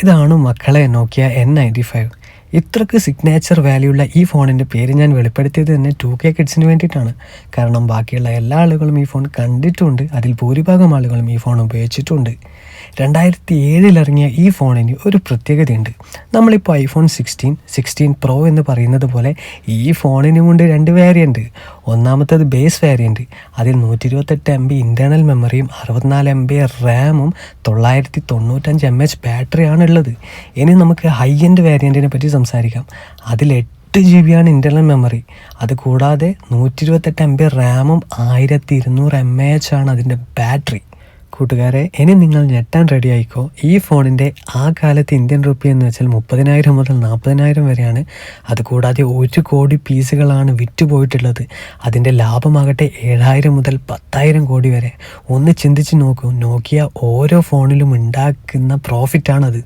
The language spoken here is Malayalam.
ഇതാണ് മക്കളെ നോക്കിയ എൻ നയന്റി ഫൈവ് ഇത്രക്ക് സിഗ്നേച്ചർ വാല്യൂ ഉള്ള ഈ ഫോണിന്റെ പേര് ഞാൻ വെളിപ്പെടുത്തിയത് തന്നെ ടു കെ കിഡ്സിന് വേണ്ടിയിട്ടാണ്. കാരണം ബാക്കിയുള്ള എല്ലാ ആളുകളും ഈ ഫോൺ കണ്ടിട്ടുണ്ട്. അതിൽ ഭൂരിഭാഗം ആളുകളും ഈ ഫോൺ ഉപയോഗിച്ചിട്ടുണ്ട്. രണ്ടായിരത്തി ഏഴിലിറങ്ങിയ ഈ ഫോണിന് ഒരു പ്രത്യേകതയുണ്ട്. നമ്മളിപ്പോൾ ഐഫോൺ സിക്സ്റ്റീൻ സിക്സ്റ്റീൻ പ്രോ എന്ന് പറയുന്നത് പോലെ ഈ ഫോണിനും കൊണ്ട് രണ്ട് വേരിയന്റ് ഒന്നാമത്തത് ബേസ് വേരിയന്റ് അതിൽ നൂറ്റി ഇരുപത്തെട്ട് എം ബി ഇന്റേർണൽ മെമ്മറിയും അറുപത്തിനാല് എം ബി റാമും തൊള്ളായിരത്തി തൊണ്ണൂറ്റഞ്ച് എം എച്ച് ബാറ്ററിയാണ് ഉള്ളത് ഇനി നമുക്ക് ഹൈ എൻഡ് വേരിയന്റിനെ പറ്റി സംസാരിക്കാം. അതിൽ എട്ട് ജി ബി ആണ് ഇന്റർണൽ മെമ്മറി അത് കൂടാതെ നൂറ്റി ഇരുപത്തെട്ട് എം ബി റാമും ആയിരത്തി ഇരുന്നൂറ് എം എ എച്ച് ആണ് അതിന്റെ ബാറ്ററി കൂട്ടുകാരെ ഇനി നിങ്ങൾ ഞെട്ടാൻ റെഡി ആയിക്കോ. ഈ ഫോണിന്റെ ആ കാലത്ത് ഇന്ത്യൻ റുപ്പി എന്ന് വെച്ചാൽ മുപ്പതിനായിരം മുതൽ നാൽപ്പതിനായിരം വരെയാണ്. അതുകൂടാതെ ഒരു കോടി പീസുകളാണ് വിറ്റുപോയിട്ടുള്ളത്. അതിന്റെ ലാഭമാകട്ടെ ഏഴായിരം മുതൽ പത്തായിരം കോടി വരെ. ഒന്ന് ചിന്തിച്ച് നോക്കൂ നോക്കിയ ഓരോ ഫോണിലും ഉണ്ടാക്കുന്ന പ്രോഫിറ്റാണത്